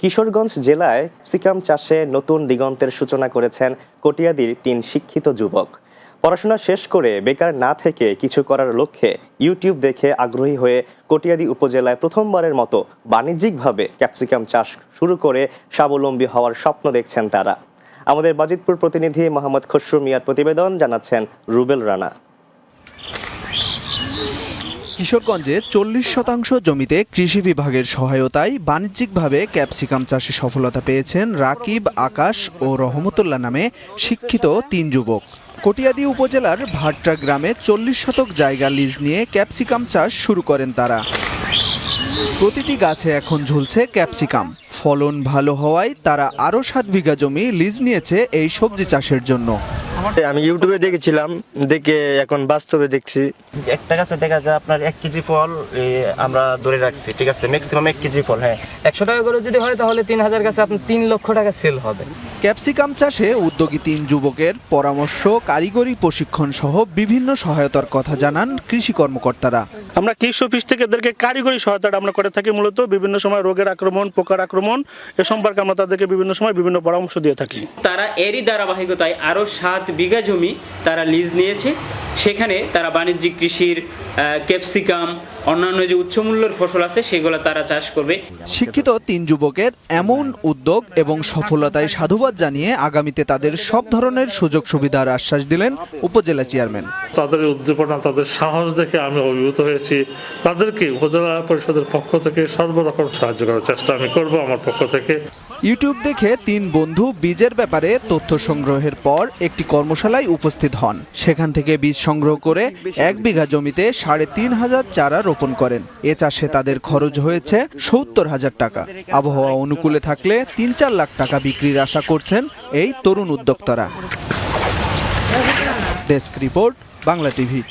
কিশোরগঞ্জ জেলায় সিকাম চাষে নতুন দিগন্তের সূচনা করেছেন কটিয়াদির তিন শিক্ষিত যুবক। পড়াশোনা শেষ করে বেকার না থেকে কিছু করার লক্ষ্যে ইউটিউব দেখে আগ্রহী হয়ে কটিয়াদি উপজেলায় প্রথমবারের মতো বাণিজ্যিকভাবে ক্যাপসিকাম চাষ শুরু করে স্বাবলম্বী হওয়ার স্বপ্ন দেখছেন তারা। আমাদের বাজিতপুর প্রতিনিধি মোহাম্মদ খসরু মিয়ার প্রতিবেদন জানাচ্ছেন রুবেল রানা। কিশোরগঞ্জে চল্লিশ শতাংশ জমিতে কৃষি বিভাগের সহায়তায় বাণিজ্যিকভাবে ক্যাপসিকাম চাষে সফলতা পেয়েছেন রাকিব, আকাশ ও রহমতুল্লাহ নামে শিক্ষিত তিন যুবক। কটিয়াদি উপজেলার ভাট্টা গ্রামে চল্লিশ শতক জায়গা লিজ নিয়ে ক্যাপসিকাম চাষ শুরু করেন তারা। প্রতিটি গাছে এখন ঝুলছে ক্যাপসিকাম। ফলন ভালো হওয়ায় তারা আরও সাত বিঘা জমি লিজ নিয়েছে এই সবজি চাষের জন্য। আমি ইউটিউবে দেখেছিলাম দেখে এখন বাস্তবে দেখছি। একটা গাছে দেখা যায় আপনার এক কেজি ফল আমরা ধরে রাখছি ঠিক আছে? ম্যাক্সিমাম এক কেজি ফল হ্যাঁ। একশো টাকা করে যদি হয় তাহলে তিন হাজার কাছে আপনার তিন লক্ষ টাকা সেল হবে। ক্যাপসিকাম চাষে উদ্যোগী তিন যুবকের পরামর্শ কারিগরি প্রশিক্ষণ সহ বিভিন্ন সহায়তার কথা জানান কৃষি কর্মকর্তারা। আমরা কৃষি অফিস থেকে এদেরকে কারিগরি সহায়তাটা আমরা করে থাকি মূলত বিভিন্ন সময় রোগের আক্রমণ, পোকার আক্রমণ এ সম্পর্কে আমরা তাদেরকে বিভিন্ন সময় বিভিন্ন পরামর্শ দিয়ে থাকি। তারা এরই ধারাবাহিকতায় আরও সাত বিঘা জমি তারা লিজ নিয়েছে। সেখানে তারা বাণিজ্যিক কৃষির ক্যাপসিকাম অন্যান্য যে উচ্চমূল্যের ফসল আছে সেগুলো তারা চাষ করবে। শিক্ষিত তিন যুবকের এমন উদ্যোগ এবং সফলতায় সাধুবাদ জানিয়ে আগামীতে তাদের সব ধরনের সুযোগ সুবিধার আশ্বাস দিলেন উপজেলা চেয়ারম্যান। তাদের উদ্দীপনা তাদের সাহস দেখে আমি অভিভূত হয়েছি। তাদেরকে উপজেলা পরিষদের পক্ষ থেকে সর্বরকম সাহায্য করার চেষ্টা আমি করব আমার পক্ষ থেকে। ইউটিউব দেখে তিন বন্ধু বীজের ব্যাপারে তথ্য সংগ্রহের পর একটি কর্মশালায় উপস্থিত হন। সেখান থেকে বীজ সংগ্রহ করে এক বিঘা জমিতে সাড়ে তিন হাজার চারা রোপণ করেন। এ চাষে তাদের খরচ হয়েছে সত্তর হাজার টাকা। আবহাওয়া অনুকূলে থাকলে তিন চার লাখ টাকা বিক্রির আশা করছেন এই তরুণ উদ্যোক্তারা। Desk report, Bangla TV.